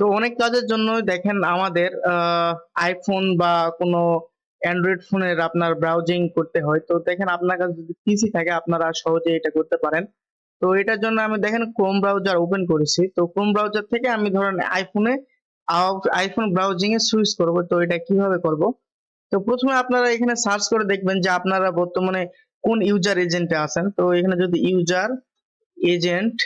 তো অনেক কাজের জন্য দেখেন আমাদের আইফোন বা কোনো অ্যান্ড্রয়েড ফোনের আপনার ব্রাউজিং করতে হয়। তো দেখেন আপনার কাছে যদি পিসি থাকে, আপনারা সহজে এটা করতে পারেন। তো এটার জন্য আমি দেখেন ক্রোম ব্রাউজার ওপেন করেছি। তো ক্রোম ব্রাউজার থেকে আমি ধরেন আইফোনে আইফোন ব্রাউজিং এ সুইচ করব। তো এটা কীভাবে করব? তো প্রথমে আপনারা এখানে সার্চ করে দেখবেন যে আপনারা বর্তমানে কোন ইউজার এজেন্টে আছেন। তো এখানে যদি ইউজার এজেন্ট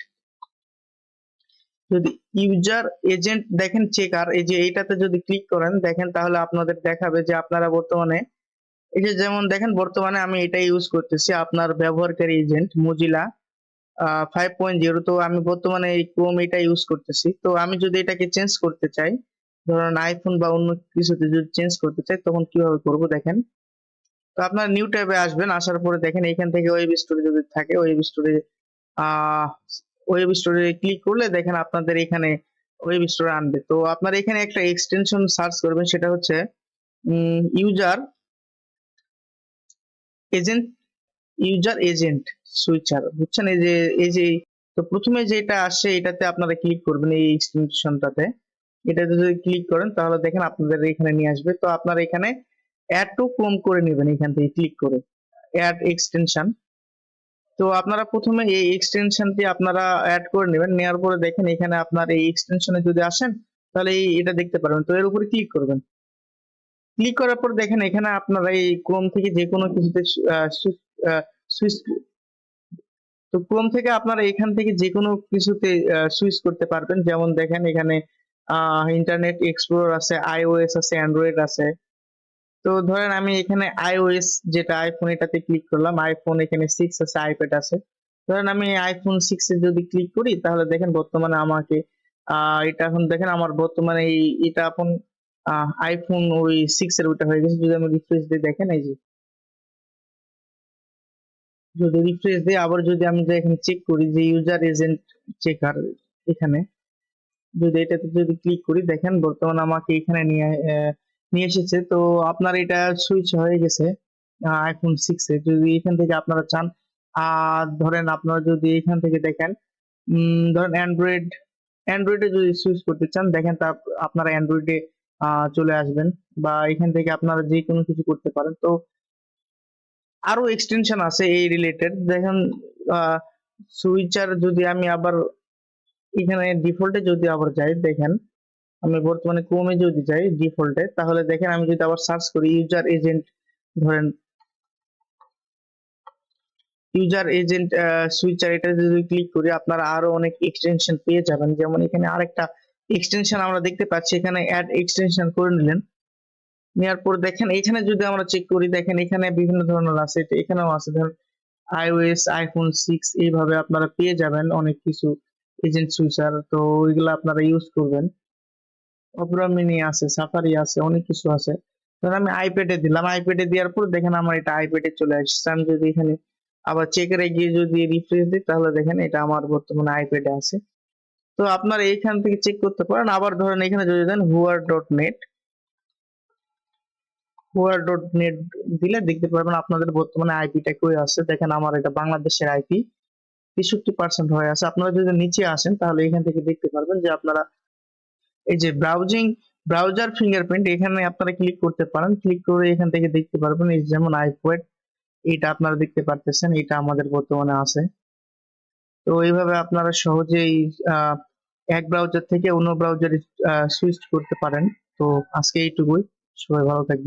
যদি ইউজার এজেন্ট দেখেন চেকার এই যে এইটাতে যদি ক্লিক করেন, দেখেন তাহলে আপনাদের দেখাবে যে আপনারা বর্তমানে, এই যে যেমন দেখেন বর্তমানে আমি এটা ইউজ করতেছি আপনার ব্যবহারকারী agent Mozilla five point zero তো আমি বর্তমানে এই ক্রোম এটা ইউজ করতেছি। তো আমি যদি এটাকে চেঞ্জ করতে চাই, ধরুন আইফোন বা অন্য কিছুতে যদি চেঞ্জ করতে চাই, তখন কীভাবে করব দেখেন? তো আপনার নিউ ট্যাবে আসবেন, আসার পরে দেখেন এখান থেকে ওয়েব স্টোরে যদি থাকে ওয়েব স্টোরে ওয়েব স্টোরে ক্লিক করলে দেখেন আপনাদের এখানে ওয়েব স্টোরে আনবে। তো আপনার এখানে একটা এক্সটেনশন সার্চ করবেন, সেটা হচ্ছে user agent user agent switcher বুঝছেন? এই যে এই যে, তো প্রথমে যেটা আসে, এটাতে আপনারা ক্লিক করবেন এই এক্সটেনশনটাতে এটাতে যদি ক্লিক করেন, তাহলে দেখেন আপনাদের এখানে নিয়ে আসবে। তো আপনারা এখানে অ্যাড টু ক্রোম করে নেবেন এখান থেকে ক্লিক করে। অ্যাড এক্সটেনশন তো আপনারা প্রথমে এই এক্সটেনশনটি আপনারা অ্যাড করে নেবেন, নেওয়ার পরে দেখেন এখানে আপনার এই এক্সটেনশনে যদি আসেন, তাহলে এটা দেখতে পারবেন। তো এর উপরে ক্লিক করবেন। ক্লিক করার পর দেখেন এখানে আপনারা এই ক্রোম থেকে যে কোনো কিছুতে সুইচ তো ক্রোম থেকে আপনারা এখান থেকে যে কোনো কিছুতে সুইচ করতে পারবেন। যেমন দেখেন এখানে ইন্টারনেট এক্সপ্লোর আছে আইওএস আছে অ্যান্ড্রয়েড আছে। তো ধরেন আমি এখানে আইওএস যেটা আইফোন এটাতে ক্লিক করলাম আইফোন এখানে সিক্স আছে আইপ্যাড আছে। ধরেন আমি আইফোন সিক্স যদি ক্লিক করি, তাহলে দেখেন বর্তমানে আমাকে এটা এখন দেখেন আমার বর্তমানে এই, এটা এখন আইফোন ওই সিক্স এর ওইটা হয়ে গেছে। যদি আমি রিফ্রেশ দিয়ে দেখেন, এই যে। যদি রিফ্রেশ দিই আবার যদি আমি এখানে চেক করি যে ইউজার এজেন্ট চেকার এখানে, যদি এটাতে যদি ক্লিক করি, দেখেন বর্তমানে আমাকে এখানে নিয়ে নিয়ে এসেছে। তো আপনার এটা সুইচ হয়ে গেছে আইফোন সিক্স যদি এখান থেকে আপনারা চান, আর ধরেন আপনারা যদি এখান থেকে দেখেন ধরেন অ্যান্ড্রয়েড অ্যান্ড্রয়েডে যদি সুইচ করতে চান, দেখেন তা আপনারা অ্যান্ড্রয়েডে চলে আসবেন বা এখান থেকে আপনারা যে কোনো কিছু করতে পারেন। তো আরও এক্সটেনশন আছে এই রিলেটেড দেখেন সুইচার যদি আমি আবার এখানে ডিফল্টে যদি আবার যাই, দেখেন আমি বর্তমানে ক্রোমে যদি যাই ডিফল্টে তাহলে দেখেন আমি যদি আবার সার্চ করি ইউজার এজেন্ট ধরেন ইউজার এজেন্ট সুইচার এটা যদি ক্লিক করি, আপনারা আরও অনেক এক্সটেনশন পেয়ে যাবেন। যেমন এখানে আরেকটা এক্সটেনশন আমরা দেখতে পাচ্ছি, এখানে অ্যাড এক্সটেনশন করে নিলেন। নেওয়ার পর দেখেন, এখানে যদি আমরা চেক করি, দেখেন এখানে বিভিন্ন ধরনের আছে এখানেও আছে, ধরুন আইওএস আইফোন সিক্স এইভাবে আপনারা পেয়ে যাবেন অনেক কিছু এজেন্ট সুইচার তো ওইগুলো আপনারা ইউজ করবেন। অপরা মিনি আছে সাফারি আছে, অনেক কিছু আছে। ধর আমি আইপ্যাডে দিলাম আইপ্যাডে দেওয়ার পর দেখেন আমার এটা আইপ্যাডে চলে আসছে। আমি যদি এখানে আবার চেকেরে গিয়ে যদি রিফ্রেশ দিই, তাহলে দেখেন এটা আমার বর্তমানে আইপ্যাডে আছে। তো আপনারা এইখান থেকে চেক করতে পারেন। আবার ধরেন এখানে যদি দেন whoer dot net whoer dot net দিলে দেখতে পারবেন আপনাদের বর্তমানে আইপিটা কই আছে। দেখেন আমার এটা বাংলাদেশের আইপি তেষট্টি পার্সেন্ট হয়ে আছে। আপনারা যদি নিচে আসেন, তাহলে এখান থেকে দেখতে পারবেন যে আপনারা এই যে ব্রাউজিং ব্রাউজার ফিঙ্গারপ্রিন্ট এখানে আপনারা ক্লিক করতে পারেন। ক্লিক করে এখান থেকে দেখতে পারবেন, এই যেমন আইপোয়েড এটা আপনারা দেখতে পারতেছেন, এটা আমাদের বর্তমানে আছে। তো এইভাবে আপনারা সহজেই এক ব্রাউজার থেকে অন্য ব্রাউজারে সুইচ করতে পারেন। তো আজকে এইটুকুই। সবাই ভালো থাকবেন।